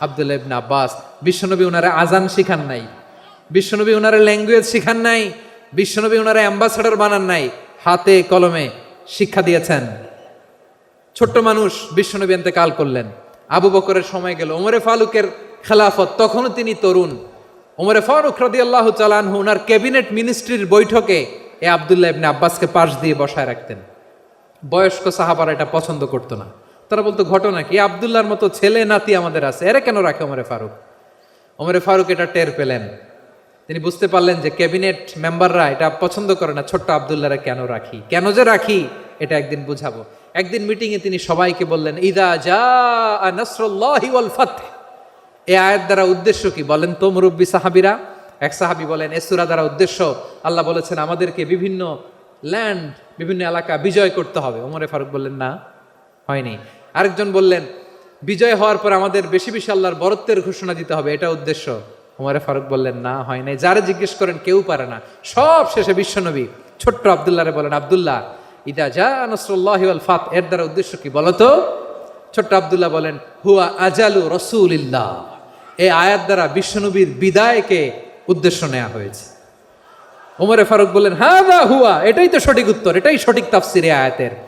Abdullah ibn Abbas, বিশ্বনবী ওনারা আজান শিখান নাই, বিশ্বনবী ওনারা ল্যাঙ্গুয়েজ শিখান নাই, বিশ্বনবী ওনারা অ্যাম্বাসাডার বানান নাই, হাতে কলমে শিক্ষা দিয়েছেন। ছোট্ট মানুষ বিশ্বনবী কাল করলেন। আবু বকরের সময় গেল, ওমরে ফারুকের খেলাফত, তখনও তিনি তরুণ। ওমরে ফারুক রদি আল্লাহ চালানহু ওনার ক্যাবিনেট মিনিস্ট্রির বৈঠকে এ আবদুল্লাহ ইবনে আব্বাসকে পাশ দিয়ে বসায় রাখতেন। বয়স্ক সাহাবারা এটা পছন্দ করতো না। তারা বলতো, ঘটনা কি? আবদুল্লাহর মতো ছেলে, নাতি আমাদের আছে। এরা কেন রাখে ওমরে ফারুক? ওমরে ফারুক এটা টের পেলেন। তিনি বুঝতে পারলেন যে ক্যাবিনেট মেম্বাররা এটা পছন্দ করে না, ছোট্ট আবদুল্লাহরা কেন রাখি? কেন যে রাখি? এটা একদিন বুঝাবো। একদিন মিটিংয়ে তিনি সবাইকে বললেন, ইদা যা নাসরুল্লাহি ওয়াল এই আয়াত দ্বারা উদ্দেশ্য কি বলেন তো, মুরব্বী সাহাবিরা? এক সাহাবি বলেন, এ সূরা দ্বারা উদ্দেশ্য, আল্লাহ বলেছেন আমাদেরকে বিভিন্ন ল্যান্ড, বিভিন্ন এলাকা বিজয় করতে হবে। ওমরে ফারুক বললেন, না, হয়নি। আরেকজন বললেন, বিজয় হওয়ার পর আমাদের বেশি বেশি আল্লাহর বরত্বের ঘোষণা দিতে হবে, এটা উদ্দেশ্য। ওমরে ফারুক বললেন, না, হয় নাই। যারা জিজ্ঞেস করেন, কেউ পারে না। সব শেষে বিশ্বনবী ছোট্ট আবদুল্লাহরে বলেন, আবদুল্লাহ, ইদা যা নসরুল্লাহ ফাত। এর দ্বারা উদ্দেশ্য কি বলতো? ছোট্ট আবদুল্লাহ বলেন, হুয়া আজালু রসুলিল্লাহ। এই আয়াত দ্বারা বিশ্বনবীর বিদায়কে উদ্দেশ্য নেওয়া হয়েছে। ওমরে ফারুক বললেন হ্যাঁ হুয়া। এটাই তো সঠিক উত্তর, এটাই সঠিক তাফসির আয়াতের।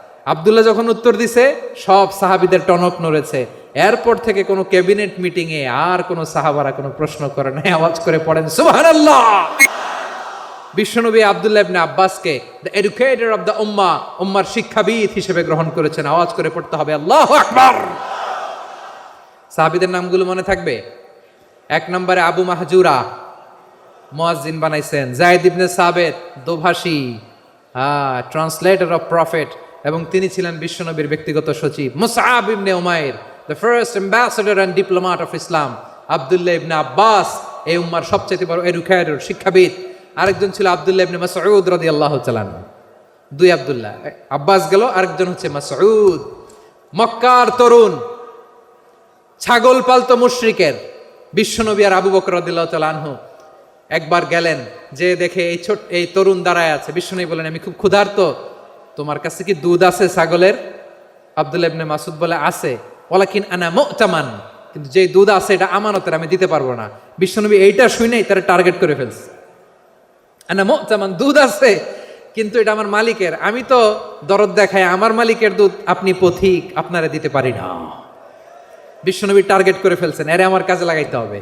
আবদুল্লাহ যখন উত্তর দিছে, সব সাহাবিদের টনক নড়েছে। এরপর থেকে কোনো ক্যাবিনেট মিটিং এ আর কোনো সাহাবারা কোনো প্রশ্ন করে নাই, আওয়াজ করে পড়েন, সুবহানাল্লাহ! বিশ্বনবী আবদুল্লাহ ইবনে আব্বাসকে দ্য এডুকেটর অফ দ্য উম্মা উম্মার শিক্ষাবিদ হিসেবে গ্রহণ করেছেন। আওয়াজ করে পড়তে হবে, আল্লাহু আকবার! সাহাবিদের নামগুলো মনে থাকবে? এক নম্বরে আবু মাহজুরা, মুয়াজ্জিন বানাইছেন। জায়েদ ইবনে সাবেত, দোভাষী। হ্যাঁ ট্রান্সলেটর অফ প্রফেট। এবং তিনি ছিলেন বিশ্বনবীর ব্যক্তিগত সচিব। Musab ibn Umair the first ambassador and diplomat of Islam Abdullah ibn Abbas, এই উম্মার সবচেয়ে বড় এডুকেটর শিক্ষাবিদ। আরেকজন ছিল আব্দুল্লাহ ইবনে মাসউদ রাদিয়াল্লাহু তাআলা দুই আব্দুল্লাহ। আব্বাস গেল, আরেকজন হচ্ছে মাসউদ। মক্কার তরুণ, ছাগল পালতো মুশরিকের, বিশ্বনবী আর আবু বকর রাদিয়াল্লাহু তাআলা আনহু। একবার গেলেন, যে দেখে এই ছোট এই তরুণ দাঁড়ায় আছে। বিশ্বনবী বলেন আমি খুব ক্ষুধার্ত। তোমার কাছে কি দুধ আছে ছাগলের? আব্দুল ইবনে মাসুদ বলে, আছে। ওলাকিন আনা মুতামান। কিন্তু যে দুধ আছে, এটা আমানতের, আমি দিতে পারব না। বিশ্বনবী এইটা শুনেই তারা টার্গেট করে ফেলছে। আনা মুতামান, দুধ আছে, কিন্তু এটা আমার মালিকের। আমি তো দরদ দেখাই, আমার মালিকের দুধ আপনি পথিক, আপনারে দিতে পারি না। বিশ্বনবী টার্গেট করে ফেলছেন, এরে আমার কাজে লাগাইতে হবে।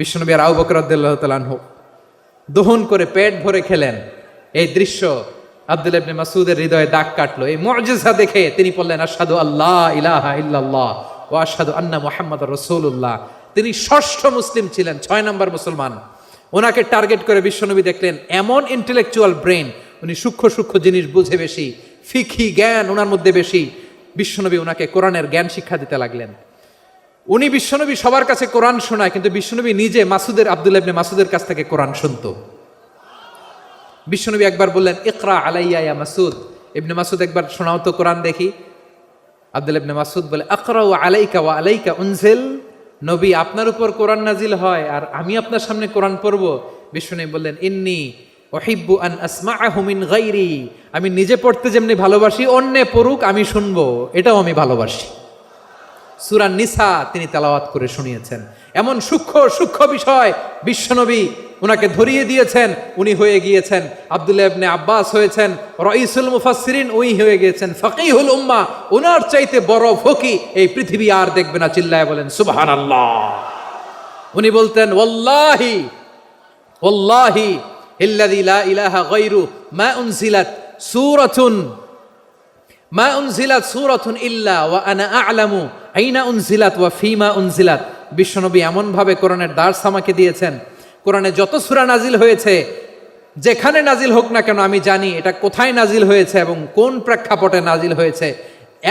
বিশ্বনবী আর আবু বকর রাদিয়াল্লাহু দহন করে পেট ভরে খেলেন। এই দৃশ্য আব্দুল ইবনে মাসুদের হৃদয়ে দাগ কাটলো। এই মুআজিজা দেখে তিনি বললেন আসাদু আল্লাহ ইলাহা ইল্লাল্লাহ ও আসাদু আন্না মুহাম্মাদুর রাসূলুল্লাহ। তিনি ষষ্ঠ মুসলিম ছিলেন, ছয় নম্বর মুসলমান। ওনাকে টার্গেট করে বিশ্বনবী দেখলেন, এমন ইন্টেলেকচুয়াল ব্রেন উনি সূক্ষ্ম সূক্ষ্ম জিনিস বুঝে বেশি ফিকি জ্ঞান ওনার মধ্যে বেশি। বিশ্বনবী ওনাকে কোরআনের জ্ঞান শিক্ষা দিতে লাগলেন। উনি বিশ্বনবী সবার কাছে কোরআন শোনায়, কিন্তু বিশ্বনবী নিজে মাসুদের আব্দুল ইবনে মাসুদের কাছ থেকে কোরআন শুনতো। বিশ্বনবী একবার বললেন, ইকরা আলাইয়া ইয়া মাসুদ। ইবনে মাসুদ একবার, শোনাও তো কোরআন দেখি। আব্দুল ইবনে মাসুদ বলে আকরা ওয়া আলাইকা ওয়া আলাইকা উনজিল। নবী, আপনার উপর কোরআন নাজিল হয় আর আমি আপনার সামনে কোরআন পড়ব। বিশ্বনবী বললেন, ইন্নি ওহিব্বু আন আসমাআহু মিন গায়রি। আমি নিজে পড়তে যেমনি ভালোবাসি, অন্যে পড়ুক, আমি শুনব। এটাও আমি ভালোবাসি। সুরা নিসা তিনি তেলাওয়াত করে শুনিয়েছেন। এমন সূক্ষ্ম সূক্ষ্ম বিষয় বিশ্বনবী ওনাকে ধরিয়ে দিয়েছেন, উনি হয়ে গিয়েছেন, আব্দুল্লাহ ইবনে আব্বাস হয়েছেন রঈসুল মুফাসসিরিন উই হয়ে গিয়েছেন, ফকিহুল উম্মাহ ওনার চাইতে বড় ফকি এই পৃথিবী আর দেখবে না, চিল্লায় বলেন, সুবহানাল্লাহ। উনি বলতেন, ওয়াল্লাহি ওয়াল্লাহি ইল্লাযী লা ইলাহা গায়রু, মা উনজিলাত সূরাতুন, মা উনজিলাত সূরাতুন ইল্লা ওয়া আনা আ'লামু আইনা উনজিলাত ওয়া ফিমা উনজিলাত। বিশ্বনবী এমনভাবে কোরআনের দার্স আমাকে দিয়েছেন, কোরআনে যত সুরা নাজিল হয়েছে, যেখানে নাজিল হোক না কেন আমি জানি এটা কোথায় নাজিল হয়েছে এবং কোন প্রেক্ষাপটে নাজিল হয়েছে।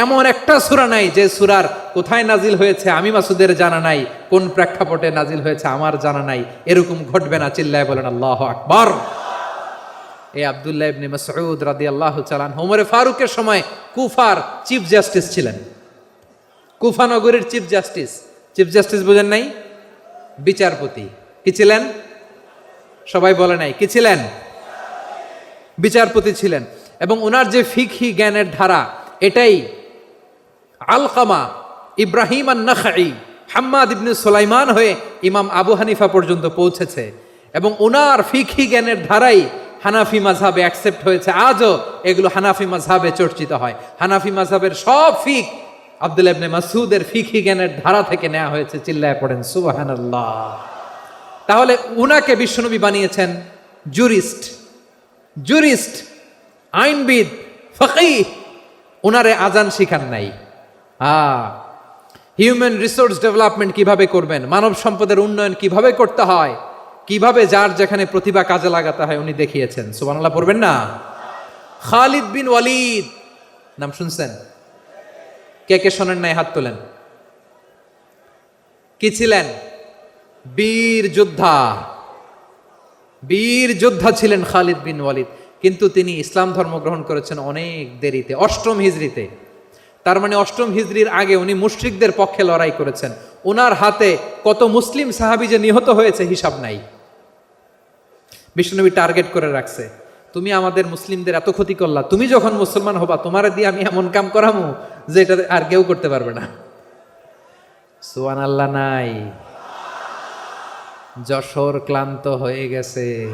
এমন একটা সূরা নাই যে সুরার কোথায় নাজিল হয়েছে আমি মাসুদের জানা নাই, কোন প্রেক্ষাপটে নাজিল হয়েছে আমার জানা নাই, এরকম ঘটবে না, চিল্লায় বলেন, আল্লাহ আকবার। এই আবদুল্লাহ ইবনে মাসউদ রাদিয়াল্লাহু চালান ওমরে ফারুকের সময় কুফার চিফ জাস্টিস ছিলেন। কুফা নগরীর চিফ জাস্টিস চিফ জাস্টিস বোঝেন নাই? বিচারপতি। কি ছিলেন? সবাই বলে নাই। কি ছিলেন? বিচারপতি ছিলেন। এবং ওনার যে ফিকহি জ্ঞানের ধারা, এটাই আলকামা ইব্রাহিম আন নাখাই হাম্মাদ ইবনে সোলাইমান হয়ে ইমাম আবু হানিফা পর্যন্ত পৌঁছেছে। এবং ওনার ফিকহি জ্ঞানের ধারাই হানাফি মাঝহাবে অ্যাকসেপ্ট হয়েছে। আজও এগুলো হানাফি মাঝহাবে চর্চিত হয়। হানাফি মাঝহাবের সব ফিক আব্দুল ইবনে মাসুদের ফিকহি জ্ঞানের ধারা থেকে নেওয়া হয়েছে, চিল্লায় পড়েন, সুবহানাল্লাহ। তাহলে উনাকে বিশ্বনবী বানিয়েছেন জুরিস্ট। জুরিস্ট, আইনবিদ ফকি উনারে আজান শিখান নাই। আ হিউম্যান রিসোর্স ডেভেলপমেন্ট কীভাবে করবেন, মানব সম্পদের উন্নয়ন কীভাবে করতে হয়, কীভাবে যার যেখানে প্রতিভা কাজে লাগাতে হয় উনি দেখিয়েছেন। সুবহানাল্লাহ পড়বেন না? খালিদ বিন ওয়ালিদ, নাম শুনছেন? কে কে শোনেন নাই, হাত তোলেন। কি ছিলেন? বীর যোদ্ধা। বীর যোদ্ধা ছিলেন খালিদ বিন ওয়ালিদ। কিন্তু তিনি ইসলাম ধর্ম গ্রহণ করেছেন অনেক দেরিতে, অষ্টম হিজড়িতে। তার মানে অষ্টম হিজড়ির আগে উনি মুশরিকদের পক্ষে লড়াই করেছেন। ওনার হাতে কত মুসলিম সাহাবি যে নিহত হয়েছে হিসাব নাই। বিষ্ণুনবী টার্গেট করে রাখছে, তুমি আমাদের মুসলিমদের এত ক্ষতি করলা, তুমি যখন মুসলমান হবা, তোমারে দিয়ে আমি এমন কাম করামু? যে এটা আর কেউ করতে পারবে না। সোয়ান আল্লাহ নাই। যশোর ক্লান্ত হয়ে গেছে।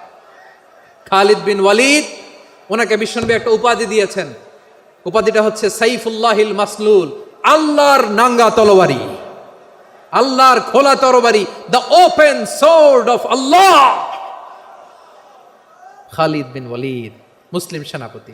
খালিদ বিন ওয়ালিদ, ওনাকে বিশ্বনবী একটা উপাধি দিয়েছেন। উপাধিটা হচ্ছে সাইফুল্লাহিল মাসলুল, আল্লাহর নাঙ্গা তলোয়ারি। আল্লাহর খোলা তরবারি the open sword of Allah Khalid bin Walid, Muslim সেনাপতি।